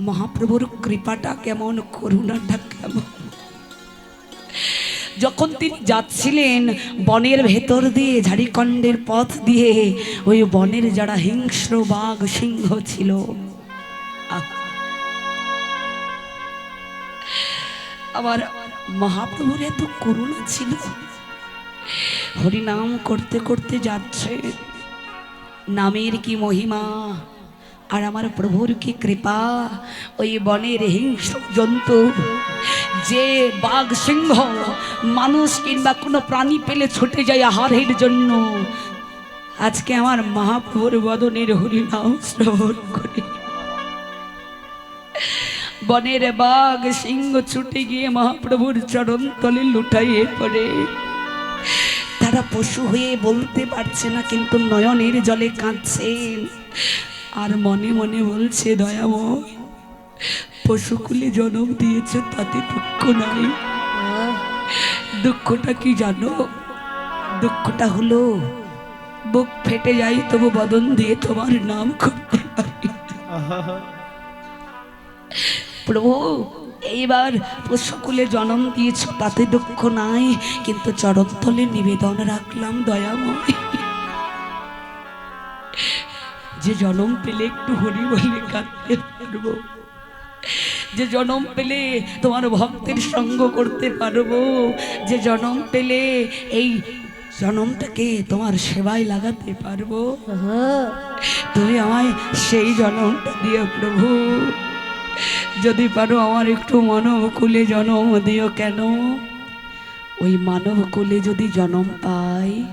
মহাপ্রভুর কৃপাটা কেমন, করুণাটা কেমন। যখন তিনি যাচ্ছিলেন বনের ভেতর দিয়ে, ঝাড়িখণ্ডের পথ দিয়ে, ওই বনের যারা হিংস্র বাঘ সিংহ ছিল। আবার মহাপ্রভুর এত করুণা ছিল। হরিনাম করতে করতে যাচ্ছে। নামের কি মহিমা? আর আমার প্রভুর কি কৃপা? ওই বনের হিংস্র জন্তু, যে বাঘ, সিংহ, মানুষ কিংবা কোনো প্রাণী পেলে ছুটে যায় আহারের জন্য। আজকে আমার মহাপ্রভুর বদনের হরিনাম শ্রবণ করে। বনের বাঘ, সিংহ ছুটে গিয়ে মহাপ্রভুর চরণ তলে লুটাইয়ে পড়ে। তারা পশু হয়ে বলতে পারছে না, কিন্তু নয়নের জলে কাঁদছেন আর মনে মনে বলছে, দয়াময়, পশুকুলে জন্ম দিয়েছে, তাতে দুঃখ নাই। দুঃখটা কি জানো? দুঃখটা হলো, বুক ফেটে যাই, তবু বদন দিয়ে তোমার নাম করতে পারি। প্রভু, এইবার পশুকুলে জন্ম দিয়েছ, তাতে দুঃখ নাই, কিন্তু চরণতলে নিবেদন রাখলাম, দয়াময়। যে জনম পেলে একটু হরি বলে কাঁদতে পারব। যে জনম পেলে তোমার ভক্তের সঙ্গ করতে পারব। যে জনম পেলে এই জনমটাকে তোমার সেবায় লাগাতে পারব। তুমি আমায় সেই জনমটা দিও প্রভু। যদি পারো আমার একটু মানব কুলে জন্ম দিও কেন? ওই মানব কুলে যদি জনম পাই,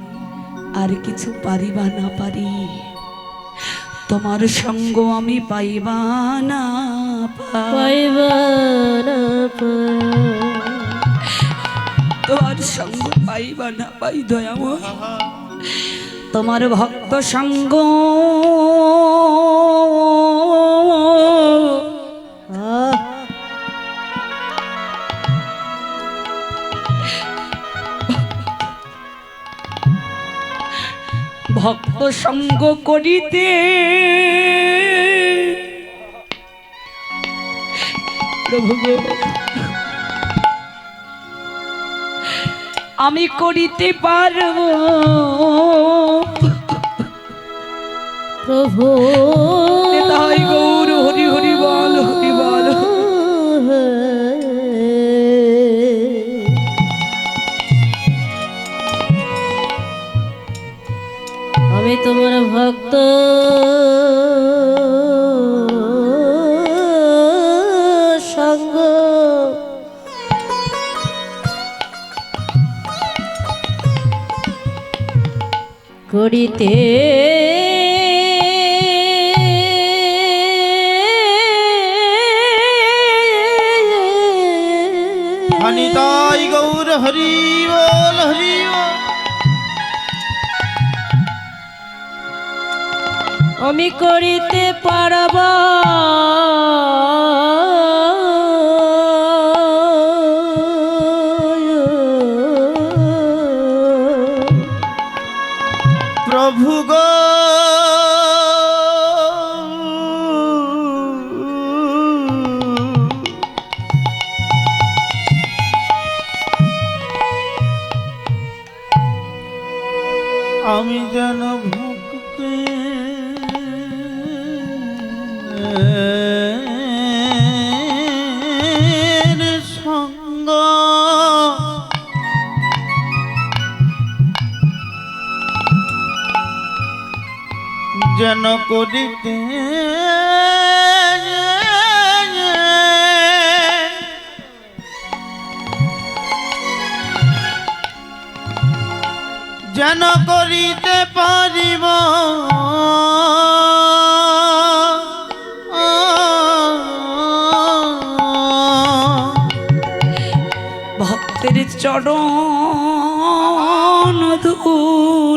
আর কিছু পারি বা না পারি তোমার সঙ্গ আমি পাইবা না পাই পাইবা না তোমার সঙ্গ পাইবা না পাই দয়াম তোমার ভক্ত সঙ্গ। আহ, ভক্ত সঙ্গ করিতে। আমি করিতে পারব। প্রভু। তাই করিতে হানিতাই গৌর হরি আমি করিতে পারব। প্রভু আমি যেন ভক্তি যেন করিতে যেন করিতে পারিব। ভক্তের ধুলা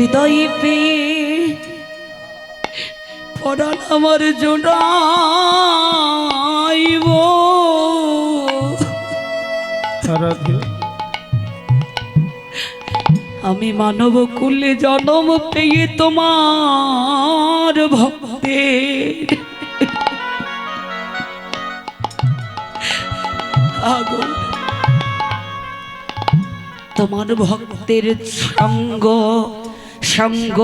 হৃদয়ে পেয়ে পরাণ আমার জোড়াইব। আমি মানব কুলে জন্ম পেয়ে তোমার ভক্তের। আগুন। তোমার ভক্তের সঙ্গ। সঙ্গ।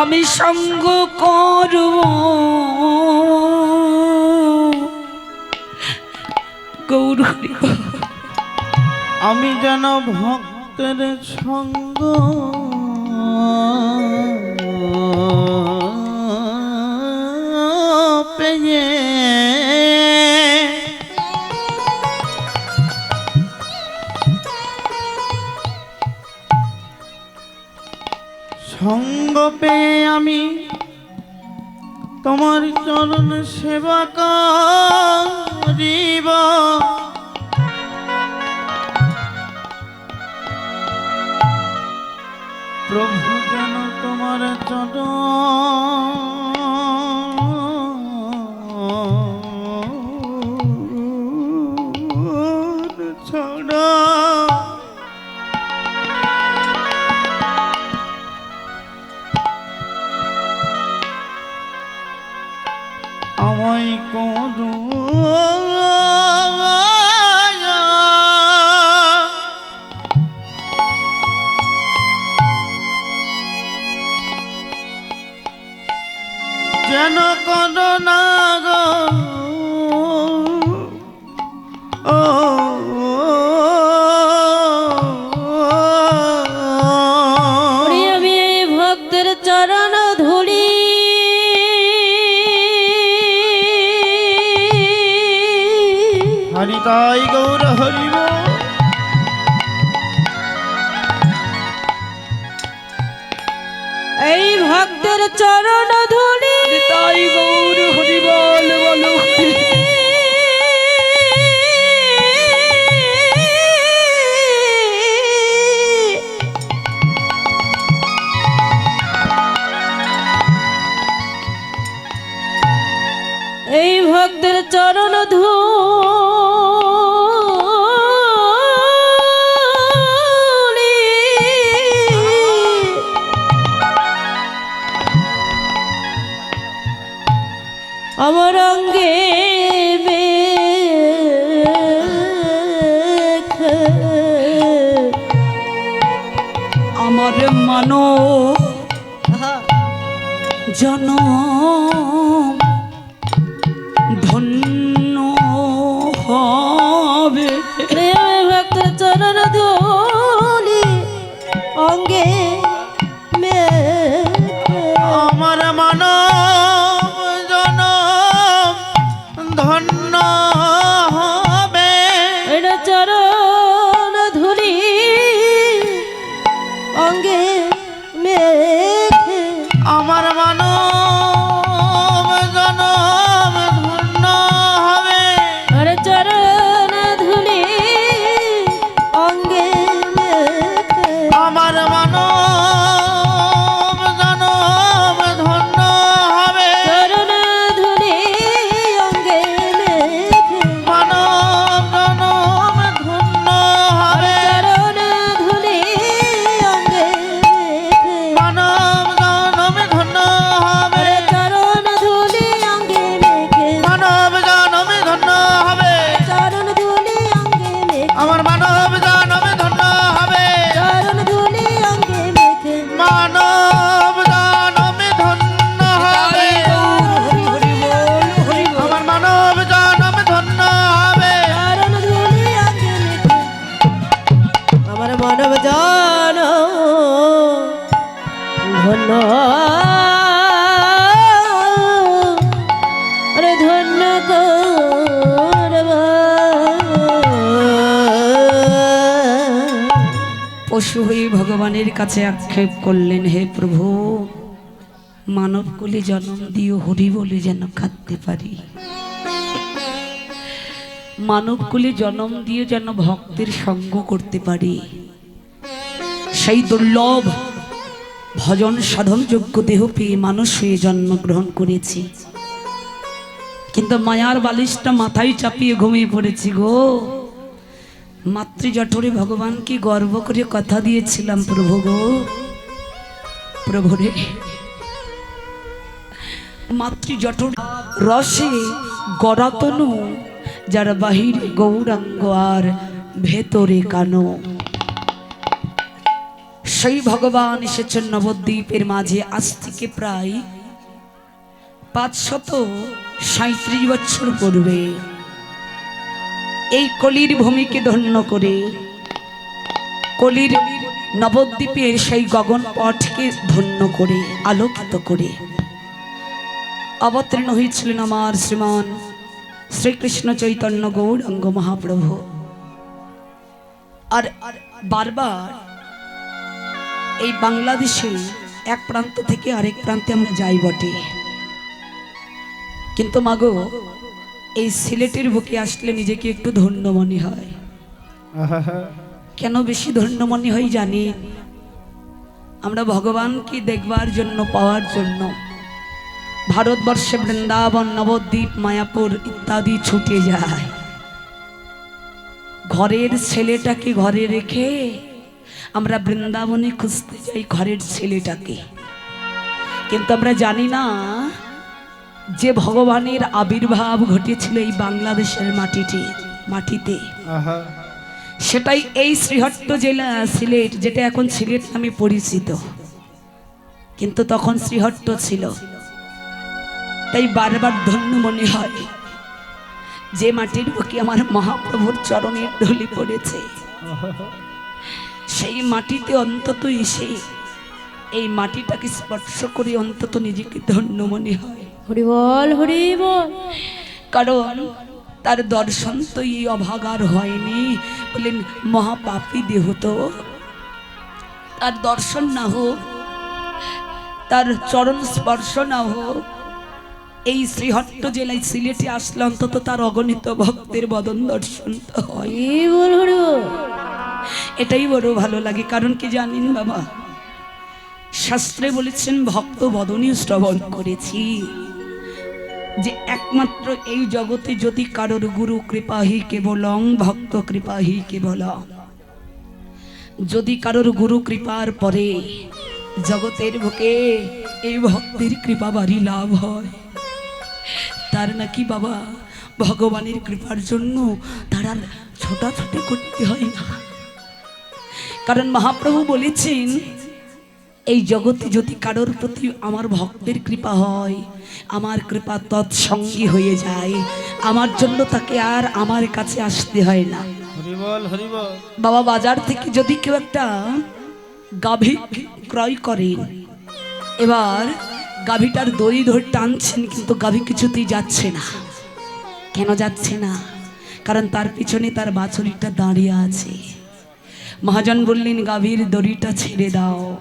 আমি সঙ্গ করব। গৌর আমি যেন ভক্তের সঙ্গ। পেয়ে আমি তোমার চরণ সেবা করিব। প্রভু যেন তোমার চরণ হরি তাই গৌর হরিব এই ভক্তের চরণ ধুলি। তাই গৌর হরি বল। আমার অঙ্গে আমার মানো জন পশু হয়ে ভগবানের কাছে আক্ষেপ করলেন, হে প্রভু মানবকুলে জন্ম দিও, হরি বলে যেন খাটতে পারি। মানবকুলে জন্ম দিয়ে যেন ভক্তের সঙ্গ করতে পারি। সেই দুর্লভ ভজন সাধন যোগ্য দেহ পেয়ে মানুষ হয়ে জন্মগ্রহণ করেছি। কিন্তু মায়ার বালিশটা মাথায় চাপিয়ে ঘুমিয়ে পড়েছি গো। মাতৃ জঠরে ভগবানকে গর্ব করে কথা দিয়েছিলাম প্রভু গো? প্রভু রে, মাতৃ জঠর রসে গরাতনু, যার বাহিরে গৌরাঙ্গ আর ভেতরে কানো। সেই ভগবান এসেছেন নবদ্বীপের মাঝে আজ থেকে প্রায় পাঁচশত সাঁত্রিশ বছর পূর্বে। এই কলির ভূমিকে ধন্য করে। কলির নবদ্বীপের সেই গগন পথকে ধন্য করে, আলোকিত করে। অবতীর্ণ হয়েছিলেন আমার শ্রীমান শ্রীকৃষ্ণ চৈতন্য গৌরাঙ্গ মহাপ্রভু। আর বারবার এই বাংলাদেশে এক প্রান্ত থেকে আরেক প্রান্তে আমরা যাই বটে। কিন্তু মাগো এই সিলেটের বুকে আসলে নিজেকে একটু ধন্য মনে হয়। কেন বেশি ধন্য মনে হয় জানি? আমরা ভগবানকে দেখবার জন্য পাওয়ার জন্য। ভারতবর্ষে বৃন্দাবন নবদ্বীপ মায়াপুর ইত্যাদি ছুটে যায়। ঘরের ছেলেটাকে ঘরে রেখে আমরা বৃন্দাবনে খুঁজতে যাই ঘরের ছেলেটাকে। কিন্তু আমরা জানি না যে ভগবানের আবির্ভাব ঘটেছিল এই বাংলাদেশের মাটিটি মাটিতে। সেটাই এই শ্রীহট্ট জেলা সিলেট যেটা এখন সিলেট নামে পরিচিত। কিন্তু তখন শ্রীহট্ট ছিল। তাই বারবার ধন্য মনে হয় যে মাটির বুকে আমার মহাপ্রভুর চরণের ঢলি পড়েছে। সেই মাটিতে অন্তত এসে এই মাটিটাকে স্পর্শ করে অন্তত নিজেকে ধন্য মনে হয়। হরি বল হরি বল কারণ তার দর্শন তো এই অভাগার হয়নি। বললেন মহাপাপী দেহ তো। তার দর্শন না হোক তার চরণ স্পর্শ না হোক এই শ্রীহট্ট জেলায় সিলেটে আসলে অন্তত তার অগণিত ভক্তের বদন দর্শন তো হয়। এটাই বড় ভালো লাগে। কারণ কি জানেন বাবা? শাস্ত্রে বলেছেন ভক্ত বদনীয় শ্রবণ করেছি। যে একমাত্র এই জগতে যদি কারোর গুরু কৃপাহি কেবলং, ভক্ত কৃপাহি কেবল। যদি কারোর গুরু কৃপার পরে জগতের বুকে এই ভক্তের কৃপা বাড়ি লাভ হয়, তার নাকি বাবা ভগবানের কৃপার জন্য তার আর ছোটাছুটি করতে হয় না। কারণ মহাপ্রভু বলেছেন এই জগতে যদি কারোর প্রতি আমার ভক্তের কৃপা হয় আমার কৃপা তৎসঙ্গী হয়ে যায়। আমার জন্য তাকে আর আমার কাছে আসতে হয় না। বাবা বাজার থেকে যদি কেউ একটা গাভী ক্রয় করেন এবার গাভীটার দড়ি ধরে টানছেন কিন্তু গাভী কিছুতেই যাচ্ছে না। কেন যাচ্ছে না? কারণ তার পিছনে তার বাছুরিটা দাঁড়িয়ে আছে। মহাজন বললেন গাভীর দড়িটা ছেড়ে দাও।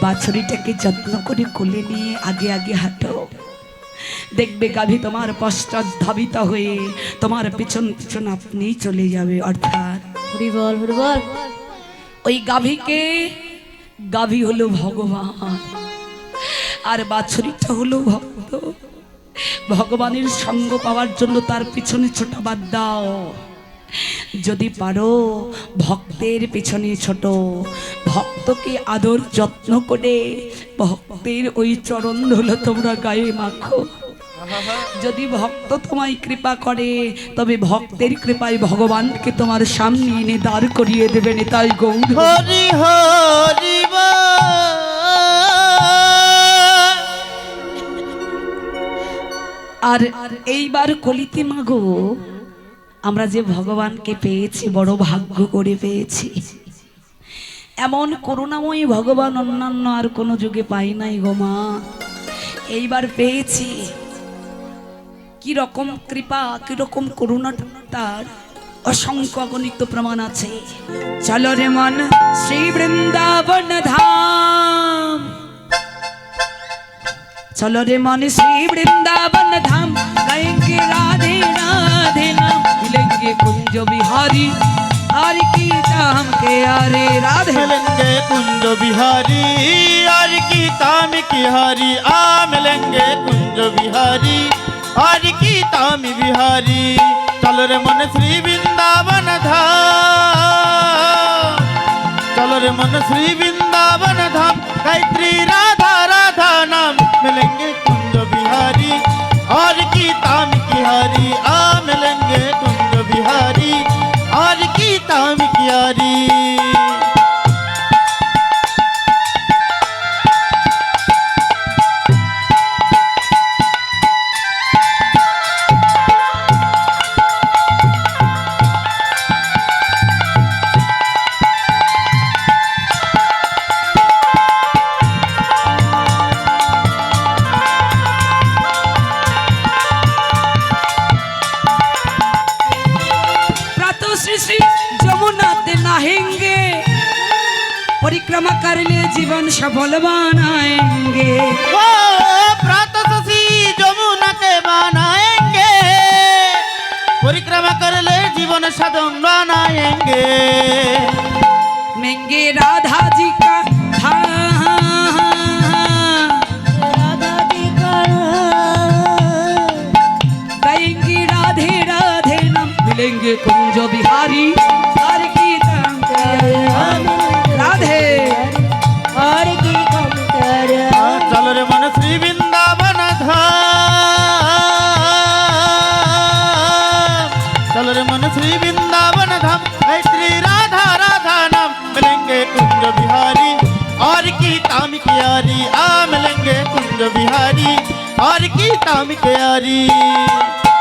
বাছুরিটাকে যত্ন করে কোলে নিয়ে আগে আগে হাঁটো। দেখবে গাভী তোমার পশ্চাৎ ধাবিত হয়ে তোমার পিছন পিছন আপনি চলে যাবে অর্থাৎ ওই গাভীকে গাভী হলো ভগবান। আর বাছুরিটা হলো ভক্ত। ভগবানের সঙ্গ পাওয়ার জন্য তার পিছনে ছোট বাদ দাও। যদি পারো ভক্তের পিছনে ছোট ভক্তকে আদর যত্ন করে ভক্তের ওই চরণ ধুলো তোমরা গায়ে মাখো। যদি ভক্ত তোমায় কৃপা করে তবে ভক্তের কৃপায় ভগবানকে তোমার সামনে এনে দাঁড় করিয়ে দেবেন তাই গৌর হরি হরি আর এইবার কলিতে মাগো আমরা যে ভগবানকে পেয়েছি বড় ভাগ্য করে পেয়েছি। এমন করুণাময়ী ভগবান অন্যান্য আর কোনো যুগে পাই নাই গো মা। এইবার পেয়েছি। কি রকম কৃপা, কি রকম করুণা তার অসংখ্য গণিত প্রমাণ আছে। চলো রে মন শ্রী বৃন্দাবন ধাম। চলো রে মন শ্রী বৃন্দাবন ধাম রাধে রাধে নাম। কুঞ্জ বিহারী। हर की ताम के हरे राधे। लेंगे कुंज बिहारी हर की ताम की हरी, आ मिलेंगे कुंज बिहारी हर की ताम बिहारी, चल रे मन श्री वृंदावन धाम। चल रे मन श्री वृंदावन धाम, गायत्री राधा राधा नाम मिलेंगे कुंज बिहारी हर की ताम की हरी, आ मिलेंगे कुंज बिहारी আর কি তাম কিয়ারি? सदम बनाएंगे मेंगे राधा जी का धाम राधा जी का गाएंगे राधे राधे नाम मिलेंगे कुंज बिहारी हर की श्री वृंदावन धाम श्री राधा राधा नाम। मिलेंगे कुंज बिहारी, और की ताम क्यारी आ, मिलेंगे कुंज बिहारी, और की ताम की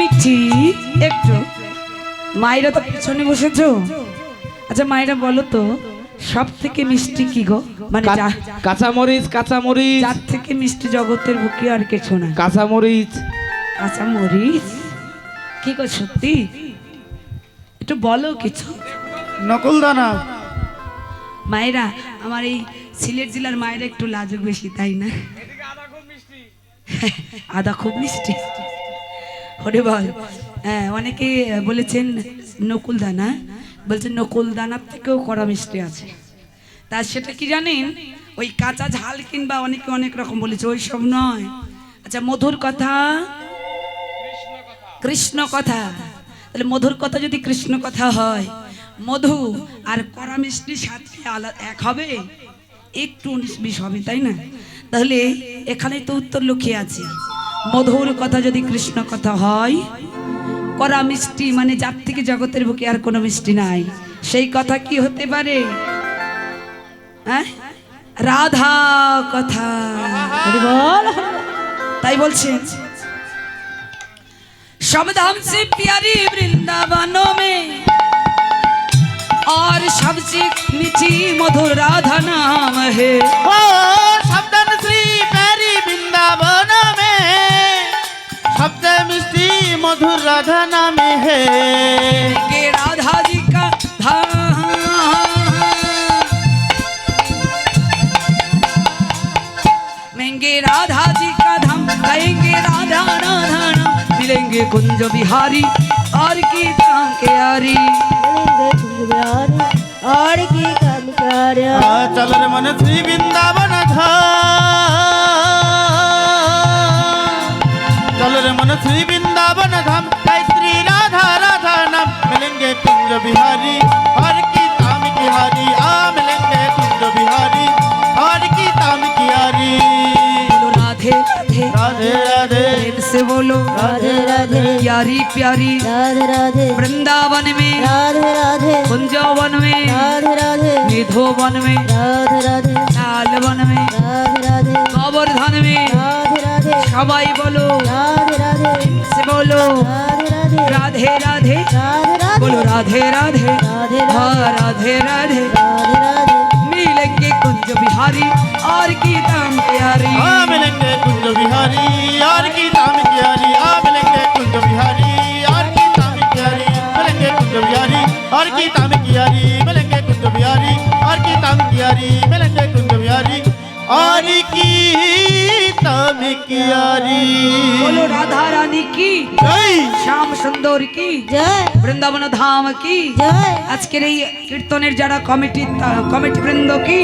মিষ্টি একটু। মায়েরা তো পিছনে বসেছো। আচ্ছা মায়েরা বলো তো সব থেকে মিষ্টি কি গো? মানে কাঁচামরিচ কাঁচামরিচ। যার থেকে মিষ্টি জগতের বুকে আর কিছু না। কাঁচামরিচ। কাঁচা মরিচ কি গো সত্যি? একটু বলো কিছু। নকুল দানা মায়েরা আমার এই সিলেট জেলার মায়েরা একটু লাজুক বেশি তাই না? আদা খুব মিষ্টি। হরে বল। হ্যাঁ অনেকে বলেছেন নকুল দানা। বলছেন নকুল দানার থেকেও কড়া মিষ্টি আছে। তা সেটা কি জানেন? ওই কাঁচা ঝাল কিংবা অনেকে অনেক রকম বলেছে, ওই সব নয়। আচ্ছা মধুর কথা? কৃষ্ণ কথা। তাহলে মধুর কথা যদি কৃষ্ণ কথা হয়, মধু আর কড়া মিষ্টি সাথে আলাদা এক হবে? একটু উনিশ বিশ হবে, তাই না? তাহলে এখানে তো উত্তর লুকিয়ে আছে। মধুর কথা যদি কৃষ্ণ কথা হয় কড়া মিষ্টি মানে যার থেকে জগতের বুকে আর কোনো মিষ্টি নাই সেই কথা কি হতে পারে হ্যাঁ রাধা কথা হরি বল তাই বলছেন सब धाम से प्यारी वृंदावनों में और सबसे मीठी मधुर राधा नाम है ओ शब्द मिष्टी मधुर राधा नाम है। के राधा जी का धाम। महँगे राधा जी का धाम गाएँगे राधा राधा नाम। मिलेंगे कुंज बिहारी और की धाम के यारी मिलेंगे कुंज बिहारी और की चल रे मन श्री वृंदावन धाम। श्री वृंदावन धाम गायत्री राधा राधा नाम। मिलेंगे कुंज बिहारी और की ताम की हारी आ मिलेंगे कुंज बिहारी और की ताम की हारी। राधे राधे। राधे से बोलो। राधे राधे। प्यारी प्यारी। राधे राधे। वृंदावन में। राधे राधे। कुंजवन में। राधे राधे। निधोवन में। राधे राधे। लालवन में। राधे राधे। गोवर्धन में। राधे সবাই বলো राधे राधे से बोलो राधे राधे राधे राधे राधे राधे बोलो राधे राधे राधे हाँ राधे राधे राधे राधे मिलेंगे कुंज कुंज बिहारी और की दाम प्यारी आ मिलेंगे कुंज बिहारी और की ताम की यारी आ मिलेंगे कुंज बिहारी और की ताम की यारी मिलेंगे कुंज बिहारी और की ताम की यारी मिलेंगे कुंज बिहारी और की ताम की यारी मिलेंगे कुंज बिहारी और কি আমি কি আরি? বলো রাধা রানী কি? জয় শ্যাম সুন্দর কি? জয়। বৃন্দাবন ধাম কি? জয়। আজকের এই কীর্তনের যারা কমিটি কমিটি বৃন্দ কি?